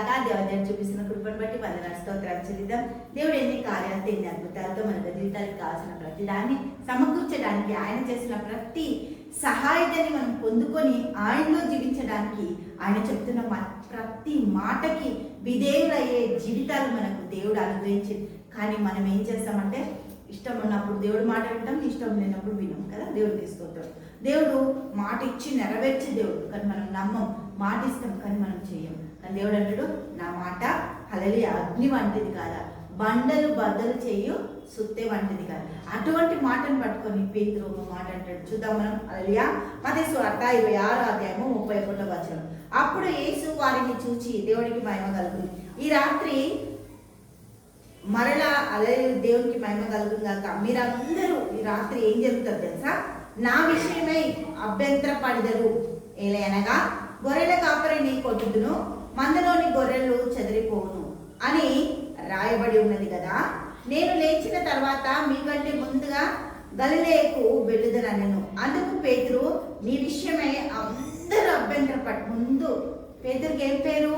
తాత దేవదేవుని చూపిస్తున్న కృపను బట్టి వందన స్తోత్రాలు చెల్లిద్దాం. దేవుడు ఎన్ని కార్యాలు ఎన్ని అద్భుతాలతో మన జీవితానికి కావాల్సిన ప్రతి దాన్ని సమకూర్చడానికి ఆయన చేసిన ప్రతి సహాయతని మనం పొందుకొని ఆయనలో జీవించడానికి ఆయన చెప్తున్న ప్రతి మాటకి విధేయులయ్యే జీవితాలు మనకు దేవుడు అనుగ్రహించింది కానీ మనం ఏం చేస్తామంటే ఇష్టం ఉన్నప్పుడు దేవుడు మాట వింటాం ఇష్టం లేనప్పుడు వినం కదా దేవుడు తీసుకుంటాడు దేవుడు మాట ఇచ్చి నెరవేర్చే దేవుడు కానీ మనం నమ్మం మాట ఇస్తాం కానీ మనం చేయం కానీ దేవుడు అంటాడు నా మాట అలలి అగ్ని వంటిది కాదా? బండలు బద్దలు చేయు సుత్తే వంటిది కాదు. అటువంటి మాటను పట్టుకొని పేతురు ఒక మాట అంటాడు. చూద్దాం మనం. అలలియా మతేసు అర్థ ఇరవై ఆరు అధ్యాయము ముప్పై ఒకటో వచనం. అప్పుడు యేసు వారిని చూచి దేవుడికి మహిమ కలుగుతుంది ఈ రాత్రి మరలా అలే దేవునికి మహిమ కలుగుతుంది కాక మీరందరూ ఈ రాత్రి ఏం జరుగుతుంది తెలుసా? నా విషయమై అభ్యంతర ఎలా అనగా గొర్రెల కాపరి నీ కొట్టుదును మందలోని గొర్రెలు చెదిరిపోవును అని రాయబడి ఉన్నది కదా. నేను లేచిన తర్వాత మీకంటే ముందుగా గలిలేకు వెళ్ళుదనను. అందుకు పేతురు నీ విషయమే అందరూ అభ్యంతర పట్టు ముందు పేదరికి ఏం పేరు?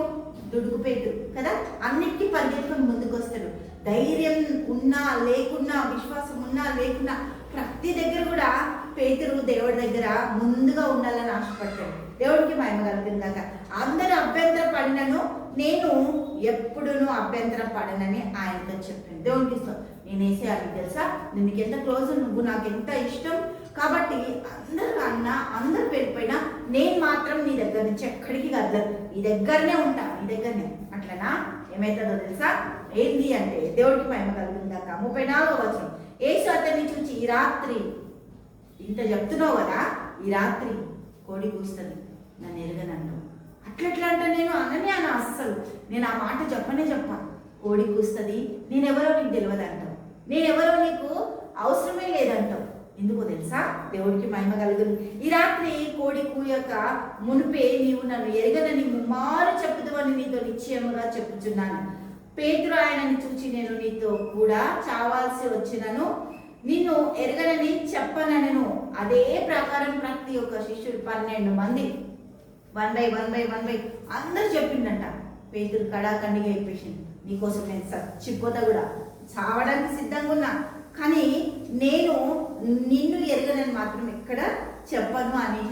దుడుకు పేతురు కదా. అన్నిటికీ పరిగెత్తుకొని ముందుకు వస్తాడు ధైర్యం ఉన్నా లేకున్నా విశ్వాసం ఉన్నా లేకున్నా ప్రతి దగ్గర కూడా పేతురు దేవుడి దగ్గర ముందుగా ఉండాలని ఆశపడతాడు. దేవుడికి మహిమ కలుగుతుంది కాక అందరూ అభ్యంతర పడినను నేను ఎప్పుడునూ అభ్యంతర పడనని ఆయనతో చెప్పాను. దేవునికి ఇష్టం. నేను వేసే అది తెలుసా? నేను నీకు ఎంత క్లోజ్ నువ్వు నాకు ఎంత ఇష్టం? కాబట్టి అందరు అన్నా అందరు వెళ్ళిపోయినా నేను మాత్రం నీ దగ్గర నుంచి ఎక్కడికి కదలను నీ దగ్గరనే ఉంటా నీ దగ్గరనే. అట్లనా? ఏమవుతుందో తెలుసా? ఏంది అంటే దేవుడికి మహిమ కలుగుందాక. ముప్పై నాలుగో వచనం. ఏసు అతన్ని చూచి ఈ రాత్రి ఇంత చెప్తున్నావు కదా? ఈ రాత్రి కోడి కూస్తుంది నన్ను ఎరగనన్ను. అట్లట్లా అంటే నేను అననే అన్న అస్సలు. నేను ఆ మాట చెప్పనే చెప్పా కోడి కూస్తుంది నేనెవరో నీకు తెలియదు అంటావు నేనెవరో నీకు అవసరమే లేదంటావు. ఎందుకో తెలుసా? దేవుడికి మహిమ కలుగును. ఈ రాత్రి కోడి కూయక మునిపే నీవు నన్ను ఎరగనని ముమ్మారు చెప్పుదు అని నీతో నిశ్చయముగా చెప్పుచున్నాను. పేతురు ఆయనని చూచి నేను నీతో కూడా చావాల్సి వచ్చినను. నిన్ను ఎరగనని చెప్పనను. అదే ప్రకారం ప్రతి ఒక్క శిష్యుడు పన్నెండు మంది one by one by one by అందరు చెప్పిండంట. పేతురు కడాకండిగా అయిపోయింది నీకోసం నేను చచ్చిపోతా కూడా. చావడానికి సిద్ధంగా ఉన్నా. కానీ నేను నిన్ను ఎరగనని మాత్రం ఎక్కడ చెప్పను అని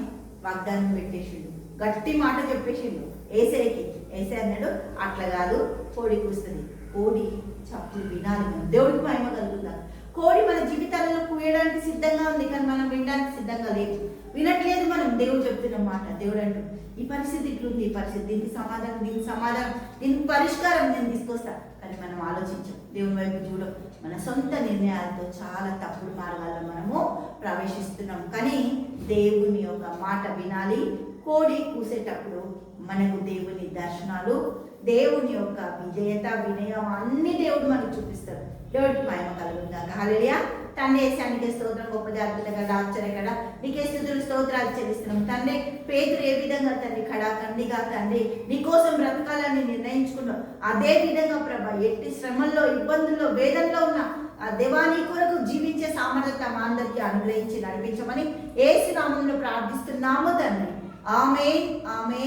వాగ్దానం పెట్టేసిండు. గట్టి మాట చెప్పేసిండు. ఏసేకి ఏసే అన్నాడు అట్లా కాదు కోడి కూస్తుంది. కోడి చప్పులు వినాలి మనం. దేవుడికి మహిమ కలుగుతా కోడి మన జీవితాలలో కూయడానికి సిద్ధంగా ఉంది కానీ మనం వినడానికి సిద్ధంగా లేదు. వినట్లేదు మనం దేవుడు చెప్తున్న మాట. దేవుడు అంటూ ఈ పరిస్థితి ఇట్లుంది ఈ పరిస్థితి దీనికి సమాధానం దీనికి సమాధానం దీనికి పరిష్కారం నేను తీసుకొస్తా. కానీ మనం ఆలోచించాం. దేవుని వైపు చూడం మన సొంత నిర్ణయాలతో చాలా తప్పుడు మార్గాల్లో మనము ప్రవేశిస్తున్నాం. కానీ దేవుని యొక్క మాట వినాలి. కోడి కూసేటప్పుడు మనకు దేవుని దర్శనాలు దేవుని యొక్క విజేత వినయం అన్ని దేవుడు మనకు చూపిస్తాడు దేవుడికి మహిమ కలుగుతుందా హాలెలియా తండ్రి వేసానికి స్తోత్రం గొప్ప జాగ్రత్తగా కదా కదా నీకే స్థుతులు స్తోత్రాలు చెల్లిస్తున్నాం. తండ్రి పేదలు ఏ విధంగా తండ్రి కడాకండిగా తండ్రి నీకోసం బ్రతకాలని నిర్ణయించుకున్నావు. అదే విధంగా ప్రభ ఎట్టి శ్రమల్లో ఇబ్బందుల్లో వేదంలో ఉన్న ఆ దేవాని కొరకు జీవించే సామర్థ్యత మా అందరికీ అనుగ్రహించి నడిపించమని ఏసు నామంలో ప్రార్థిస్తున్నాము తండ్రి. ఆమె ఆమె